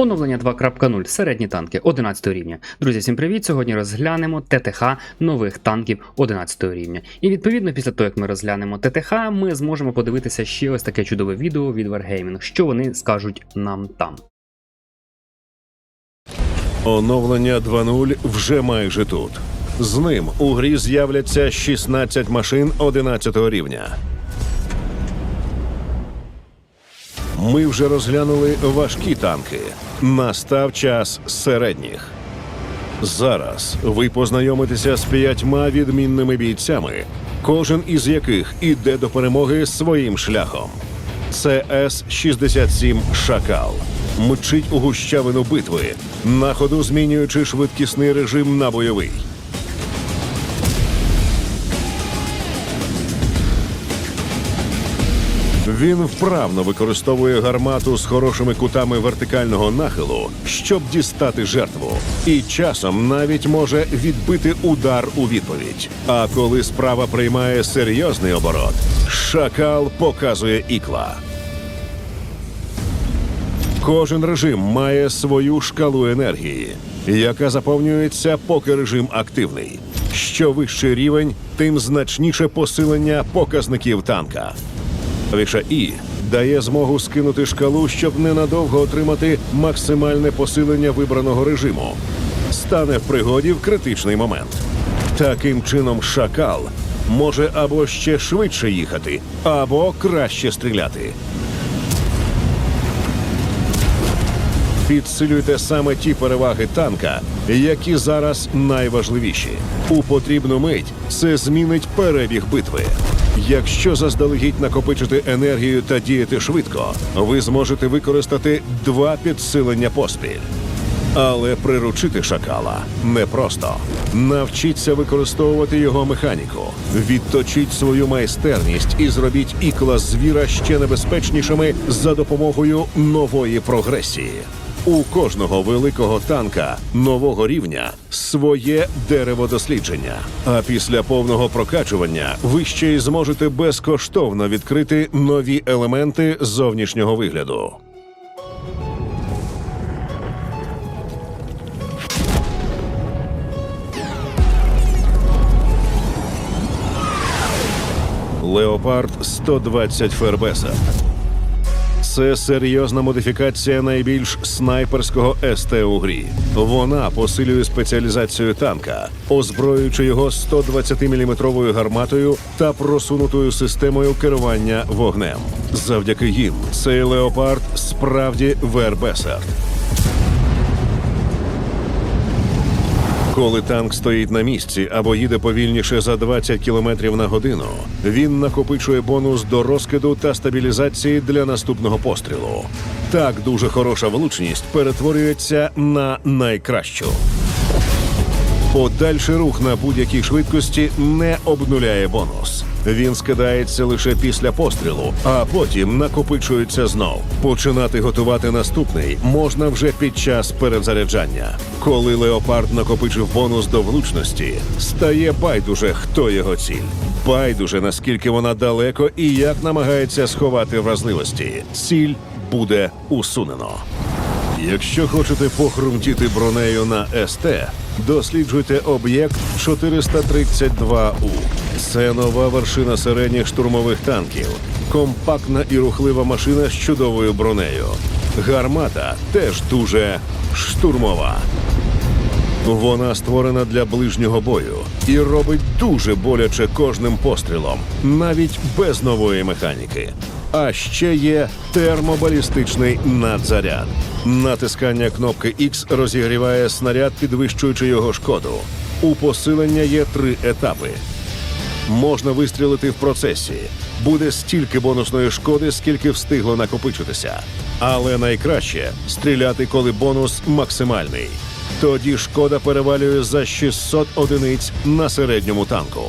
Оновлення 2.0 середні танки 11 рівня. Друзі, всім привіт! Сьогодні розглянемо ТТХ нових танків 11 рівня. І відповідно, після того, як ми розглянемо ТТХ, ми зможемо подивитися ще ось таке чудове відео від Wargaming, що вони скажуть нам там. Оновлення 2.0 вже майже тут. З ним у грі з'являться 16 машин 11 рівня. Ми вже розглянули важкі танки. Настав час середніх. Зараз ви познайомитеся з п'ятьма відмінними бійцями, кожен із яких іде до перемоги своїм шляхом. Це С-67 Шакал. Мчить у гущавину битви, на ходу змінюючи швидкісний режим на бойовий. Він вправно використовує гармату з хорошими кутами вертикального нахилу, щоб дістати жертву, і часом навіть може відбити удар у відповідь. А коли справа приймає серйозний оборот, шакал показує ікла. Кожен режим має свою шкалу енергії, яка заповнюється, поки режим активний. Що вищий рівень, тим значніше посилення показників танка. Клавіша І дає змогу скинути шкалу, щоб ненадовго отримати максимальне посилення вибраного режиму. Стане в пригоді в критичний момент. Таким чином, шакал може або ще швидше їхати, або краще стріляти. Підсилюйте саме ті переваги танка, які зараз найважливіші. У потрібну мить це змінить перебіг битви. Якщо заздалегідь накопичити енергію та діяти швидко, ви зможете використати два підсилення поспіль. Але приручити шакала непросто. Навчіться використовувати його механіку, відточіть свою майстерність і зробіть ікла звіра ще небезпечнішими за допомогою нової прогресії. У кожного великого танка нового рівня своє дерево дослідження. А після повного прокачування ви ще й зможете безкоштовно відкрити нові елементи зовнішнього вигляду. Леопард 120 Фербеса. Це серйозна модифікація найбільш снайперського СТ у грі. Вона посилює спеціалізацію танка, озброюючи його 120-мм гарматою та просунутою системою керування вогнем. Завдяки їм цей леопард справді вербесард. Коли танк стоїть на місці або їде повільніше за 20 км на годину, він накопичує бонус до розкиду та стабілізації для наступного пострілу. Так дуже хороша влучність перетворюється на найкращу. Подальший рух на будь-якій швидкості не обнуляє бонус. Він скидається лише після пострілу, а потім накопичується знов. Починати готувати наступний можна вже під час перезаряджання. Коли леопард накопичив бонус до влучності, стає байдуже, хто його ціль. Байдуже, наскільки вона далеко і як намагається сховати вразливості. Ціль буде усунено. Якщо хочете похрумтіти бронею на СТ, досліджуйте об'єкт 432У. Це нова вершина середніх штурмових танків, компактна і рухлива машина з чудовою бронею. Гармата теж дуже штурмова. Вона створена для ближнього бою і робить дуже боляче кожним пострілом, навіть без нової механіки. А ще є термобалістичний надзаряд. Натискання кнопки X розігріває снаряд, підвищуючи його шкоду. У посилення є три етапи. Можна вистрілити в процесі. Буде стільки бонусної шкоди, скільки встигло накопичитися. Але найкраще стріляти, коли бонус максимальний. Тоді шкода перевалює за 600 одиниць на середньому танку.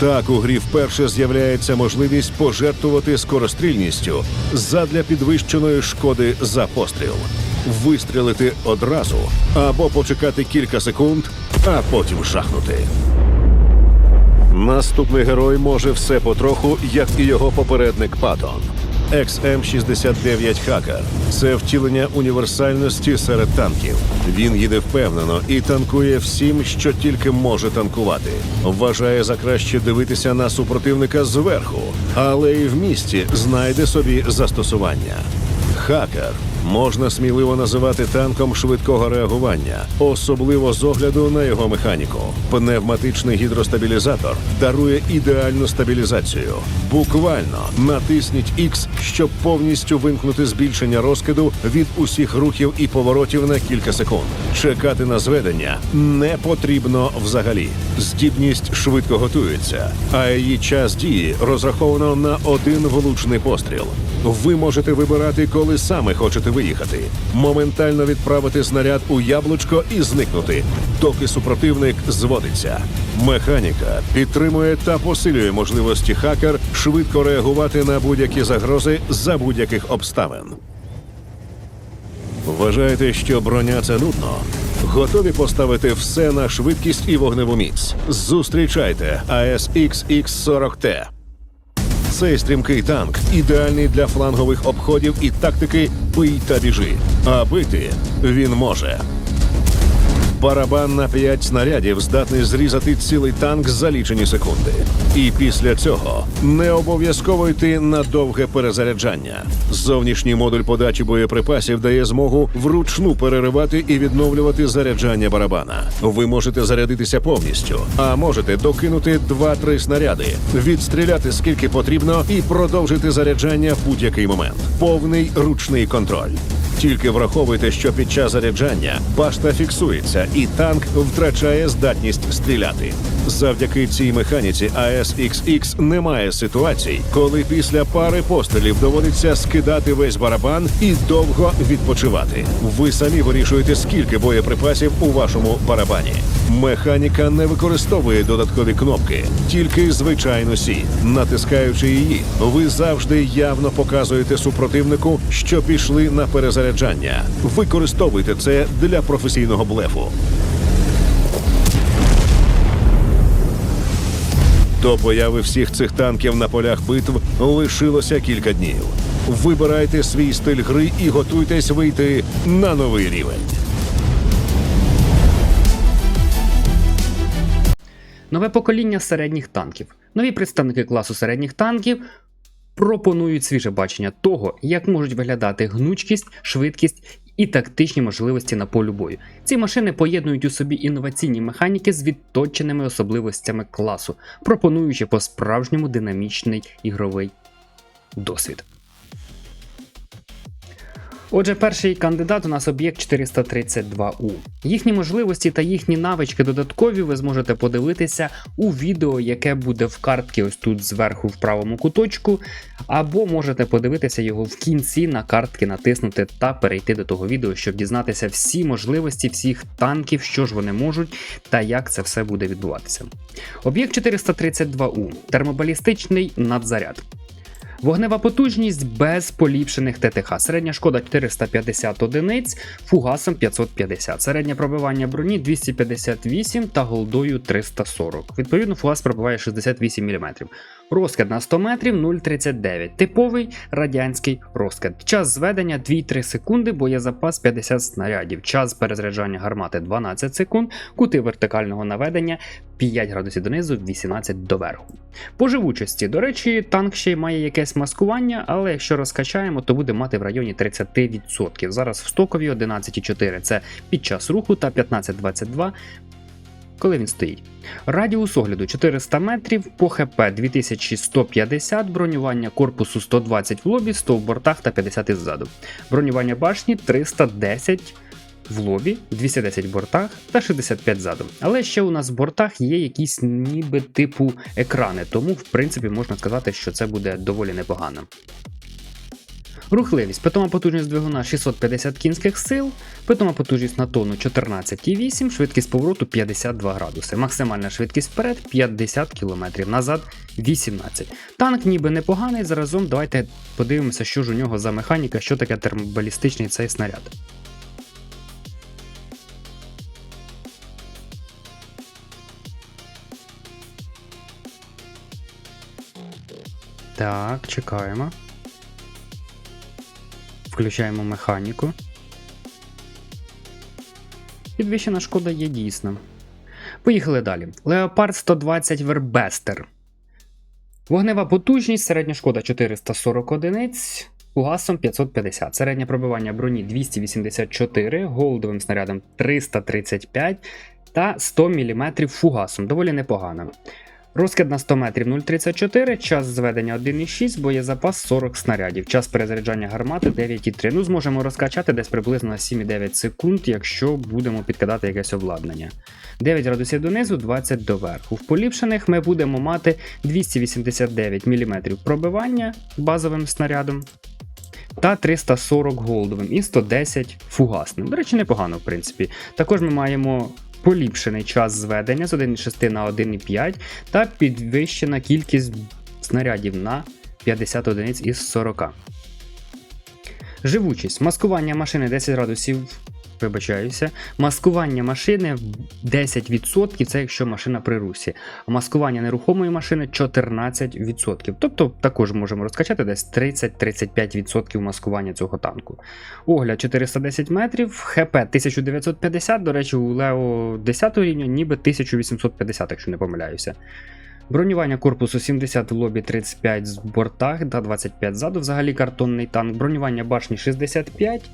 Так у грі вперше з'являється можливість пожертвувати скорострільністю задля підвищеної шкоди за постріл, вистрілити одразу або почекати кілька секунд, а потім шахнути. Наступний герой може все потроху, як і його попередник Патон. XM69 Хакер. Це втілення універсальності серед танків. Він їде впевнено і танкує всім, що тільки може танкувати. Вважає за краще дивитися на супротивника зверху, але і в місті знайде собі застосування. Хакер можна сміливо називати танком швидкого реагування, особливо з огляду на його механіку. Пневматичний гідростабілізатор дарує ідеальну стабілізацію. Буквально натисніть X, щоб повністю вимкнути збільшення розкиду від усіх рухів і поворотів на кілька секунд. Чекати на зведення не потрібно взагалі. Здібність швидко готується, а її час дії розраховано на один влучний постріл. Ви можете вибирати, коли саме хочете виїхати. Моментально відправити снаряд у яблучко і зникнути, доки супротивник зводиться. Механіка підтримує та посилює можливості хакер швидко реагувати на будь-які загрози за будь-яких обставин. Вважаєте, що броня це нудно? Готові поставити все на швидкість і вогневу міць. Зустрічайте ASX X40T. Цей стрімкий танк ідеальний для флангових обходів і тактики бий та біжи. А бити він може. Барабан на 5 снарядів здатний зрізати цілий танк за лічені секунди. І після цього не обов'язково йти на довге перезаряджання. Зовнішній модуль подачі боєприпасів дає змогу вручну переривати і відновлювати заряджання барабана. Ви можете зарядитися повністю, а можете докинути 2-3 снаряди, відстріляти скільки потрібно і продовжити заряджання в будь-який момент. Повний ручний контроль. Тільки враховуйте, що під час заряджання башта фіксується, і танк втрачає здатність стріляти. Завдяки цій механіці ASXX немає ситуацій, коли після пари пострілів доводиться скидати весь барабан і довго відпочивати. Ви самі вирішуєте, скільки боєприпасів у вашому барабані. Механіка не використовує додаткові кнопки, тільки звичайну сі. Натискаючи її, ви завжди явно показуєте супротивнику, що пішли на перезаряджання. Використовуйте це для професійного блефу. До появи всіх цих танків на полях битв лишилося кілька днів. Вибирайте свій стиль гри і готуйтесь вийти на новий рівень. Нове покоління середніх танків. Нові представники класу середніх танків пропонують свіже бачення того, як можуть виглядати гнучкість, швидкість і тактичні можливості на полю бою. Ці машини поєднують у собі інноваційні механіки з відточеними особливостями класу, пропонуючи по-справжньому динамічний ігровий досвід. Отже, перший кандидат у нас об'єкт 432У. Їхні можливості та їхні навички додаткові ви зможете подивитися у відео, яке буде в картці ось тут зверху в правому куточку, або можете подивитися його в кінці на картки, натиснути та перейти до того відео, щоб дізнатися всі можливості всіх танків, що ж вони можуть та як це все буде відбуватися. Об'єкт 432У термобалістичний надзаряд. Вогнева потужність без поліпшених ТТХ. Середня шкода 450 одиниць, фугасом 550. Середнє пробивання броні 258 та голдою 340. Відповідно, фугас пробиває 68 мм. Розкид на 100 метрів 0,39. Типовий радянський розкид. Час зведення 2-3 секунди, боєзапас 50 снарядів. Час перезаряджання гармати 12 секунд, кути вертикального наведення 5 градусів донизу, 18 доверху. По живучості, до речі, танк ще й має якесь маскування, але якщо розкачаємо, то буде мати в районі 30%. Зараз в стокові 11,4 це під час руху та 15,22 коли він стоїть. Радіус огляду 400 метрів, по ХП 2150, бронювання корпусу 120 в лобі, 100 в бортах та 50 іззаду. Бронювання башні 310 в лобі, 210 в бортах та 65 ззаду. Але ще у нас в бортах є якісь ніби типу екрани, тому в принципі можна сказати, що це буде доволі непогано. Рухливість. Питома потужність двигуна 650 кінських сил, питома потужність на тонну 14,8, швидкість повороту 52 градуси, максимальна швидкість вперед 50 км, назад 18. Танк ніби непоганий, заразом давайте подивимося, що ж у нього за механіка, що таке термобалістичний цей снаряд. Так, чекаємо. Включаємо механіку. Підвищена шкода є дійсно. Поїхали далі. Леопард 120 Вербестер. Вогнева потужність, середня шкода 440 одиниць, фугасом 550. Середнє пробивання броні 284, голдовим снарядом 335 та 100 мм фугасом. Доволі непогано. Розкид на 100 метрів 0,34, час зведення 1,6, боєзапас 40 снарядів, час перезаряджання гармати 9,3. Ну, зможемо розкачати десь приблизно на 7,9 секунд, якщо будемо підкидати якесь обладнання. 9 градусів донизу, 20 доверху. В поліпшених ми будемо мати 289 мм пробивання базовим снарядом. Та 340 голдовим і 110 фугасним. До речі, непогано, в принципі. Також ми маємо поліпшений час зведення з 1,6 на 1,5 та підвищена кількість снарядів на 50 одиниць із 40. Живучість. Маскування машини 10 градусів. Вибачаюся. Маскування машини 10% це якщо машина при русі. А маскування нерухомої машини 14%. Тобто також можемо розкачати десь 30-35% маскування цього танку. Огляд 410 метрів, ХП 1950, до речі, у Лео 10 рівня ніби 1850, якщо не помиляюся. Бронювання корпусу 70 в лобі 35 з бортах та 25 ззаду. Взагалі картонний танк. Бронювання башні 65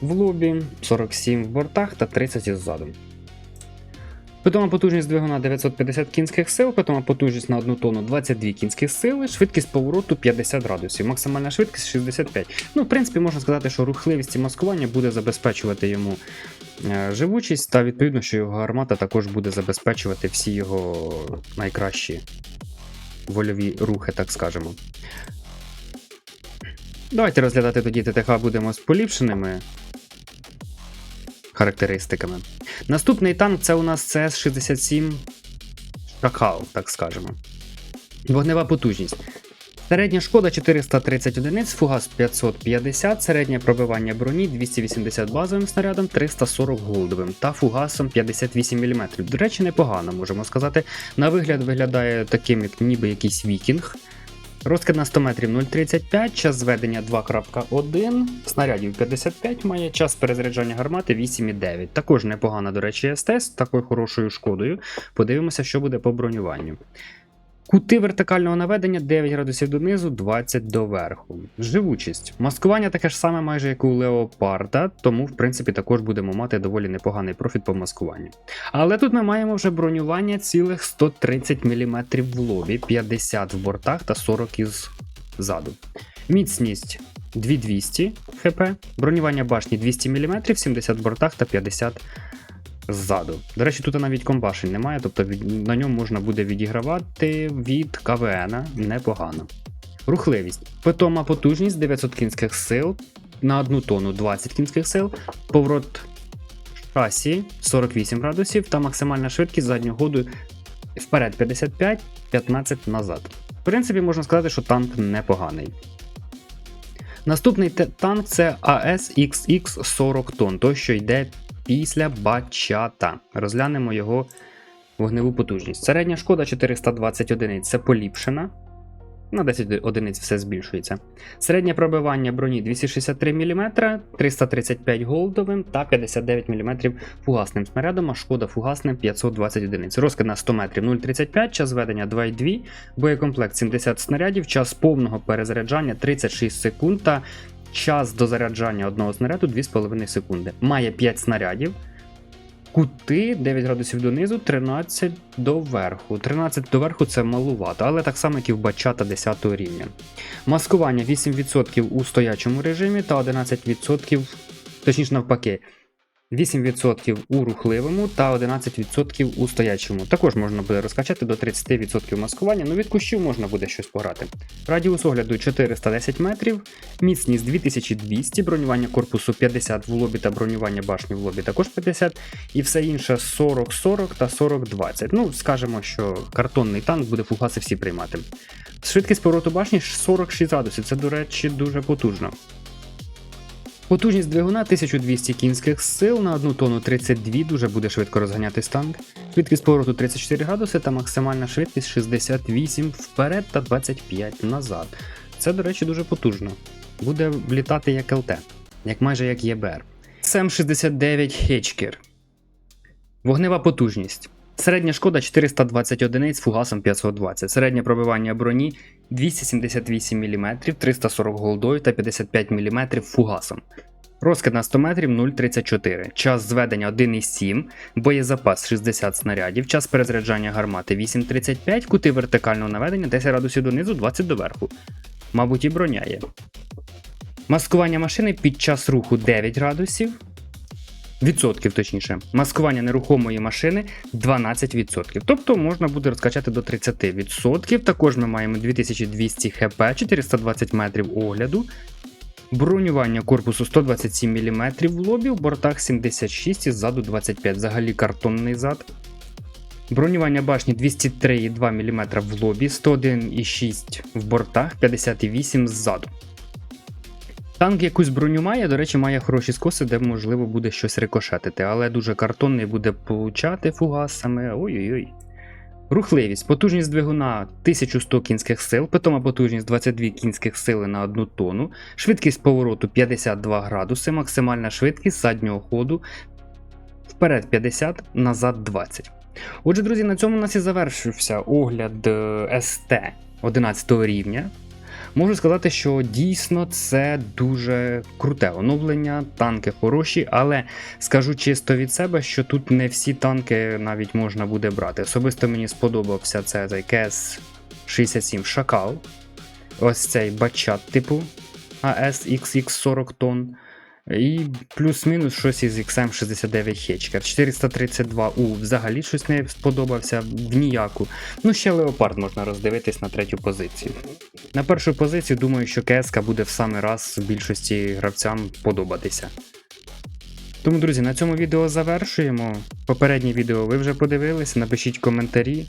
в лобі, 47 в бортах та 30 іззаду. Питома потужність двигуна 950 кінських сил, питома потужність на 1 тонну 22 кінських сили, швидкість повороту 50 градусів, максимальна швидкість 65. Ну, в принципі, можна сказати, що рухливість і маскування буде забезпечувати йому е, живучість, та відповідно, що його гармата також буде забезпечувати всі його найкращі вольові рухи, так скажемо. Давайте розглядати тоді ТТХ будемо з поліпшеними характеристиками. Наступний танк це у нас CS-67 Шакал, так скажемо. Вогнева потужність. Середня шкода 430 одиниць, фугас 550, середнє пробивання броні 280 базовим снарядом, 340 голдовим та фугасом 58 мм. До речі, непогано, можемо сказати. На вигляд виглядає таким, як ніби якийсь вікінг. Розкид на 100 метрів 0,35, час зведення 2.1, снарядів 55 має, час перезаряджання гармати 8,9. Також непогана, до речі, СТ з такою хорошою шкодою. Подивимося, що буде по бронюванню. Кути вертикального наведення 9 градусів донизу, 20 доверху. Живучість. Маскування таке ж саме майже як у Леопарда, тому в принципі також будемо мати доволі непоганий профіт по маскуванню. Але тут ми маємо вже бронювання цілих 130 мм в лобі, 50 в бортах та 40 із ззаду. Міцність 2200 хп, бронювання башні 200 мм, 70 в бортах та 50 ззаду. До речі, тут навіть комбашень немає, тобто на ньому можна буде відігравати від КВН непогано. Рухливість. Питома потужність 900 кінських сил на 1 тонну 20 кінських сил, поворот шасі 48 градусів та максимальна швидкість заднього ходу вперед 55, 15 назад. В принципі, можна сказати, що танк непоганий. Наступний танк це AS-XX 40 тонн, той, що йде після бачата. Розглянемо його вогневу потужність. Середня шкода 420 одиниць, це поліпшена. На 10 одиниць все збільшується. Середнє пробивання броні 263 мм, 335 голдовим та 59 мм фугасним снарядом, а шкода фугасним 520 одиниць. Розкид на 100 метрів 0,35, час ведення 2,2, боєкомплект 70 снарядів, час повного перезаряджання 36 секунд та час до заряджання одного снаряду 2,5 секунди. Має 5 снарядів. Кути 9 градусів донизу, 13 доверху. 13 доверху це малувато, але так само, як і в бачата 10 рівня. Маскування 8% у стоячому режимі та 11%, точніше навпаки, 8% у рухливому та 11% у стоячому. Також можна буде розкачати до 30% маскування, ну від кущів можна буде щось пограти. Радіус огляду 410 метрів, міцність 2200, бронювання корпусу 50 в лобі та бронювання башні в лобі також 50, і все інше 40-40 та 40-20. Ну, скажемо, що картонний танк буде фугаси всі приймати. Швидкість повороту башні 46 градусів, це, до речі, дуже потужно. Потужність двигуна 1200 кінських сил на 1 тонну 32 дуже буде швидко розганятись танк. Швидкість повороту 34 градуси та максимальна швидкість 68 вперед та 25 назад. Це, до речі, дуже потужно. Буде літати як ЛТ, як майже як ЄБР. СМ69 Хечкер. Вогнева потужність. Середня шкода 420 одиниць фугасом 520. Середнє пробивання броні 278 мм, 340 голдою та 55 мм фугасом. Розкид на 100 метрів 0,34. Час зведення 1,7, боєзапас 60 снарядів, час перезаряджання гармати 8,35, кути вертикального наведення 10 градусів донизу, 20 доверху. Мабуть, і броня є. Маскування машини під час руху 9 градусів. Відсотків, точніше. Маскування нерухомої машини 12%. Тобто можна буде розкачати до 30%. Також ми маємо 2200 хп, 420 метрів огляду. Бронювання корпусу 127 мм в лобі, в бортах 76 і ззаду 25, взагалі картонний зад. Бронювання башні 203,2 мм в лобі, 101,6 в бортах, 58 ззаду. Танк якусь броню має, до речі, має хороші скоси, де можливо буде щось рикошетити, але дуже картонний буде получати фугасами. Ой-ой-ой. Рухливість, потужність двигуна 1100 кінських сил, питома потужність 22 кінських сили на 1 тонну, швидкість повороту 52 градуси, максимальна швидкість заднього ходу вперед 50, назад 20. Отже, друзі, на цьому у нас і завершився огляд е, СТ 11 рівня. Можу сказати, що дійсно це дуже круте оновлення, танки хороші, але скажу чисто від себе, що тут не всі танки навіть можна буде брати. Особисто мені сподобався це цей КС-67 Шакал. Ось цей бачат типу АС XX 40 тонн. І плюс-мінус щось із XM69 Хечкер. 432У взагалі щось не сподобався в ніяку. Ну, ще Леопард можна роздивитись на третю позицію. На першу позицію думаю, що КСК буде в самий раз більшості гравцям подобатися. Тому, друзі, на цьому відео завершуємо. Попереднє відео ви вже подивилися. Напишіть коментарі,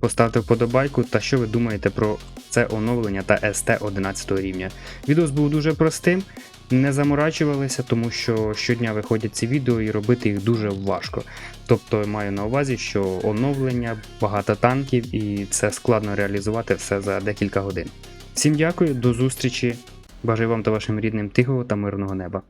поставте вподобайку та що ви думаєте про це оновлення та СТ 11 рівня. Відео був дуже простим, не заморачувалися, тому що щодня виходять ці відео і робити їх дуже важко. Тобто маю на увазі, що оновлення, багато танків і це складно реалізувати все за декілька годин. Всім дякую, до зустрічі. Бажаю вам та вашим рідним тихого та мирного неба.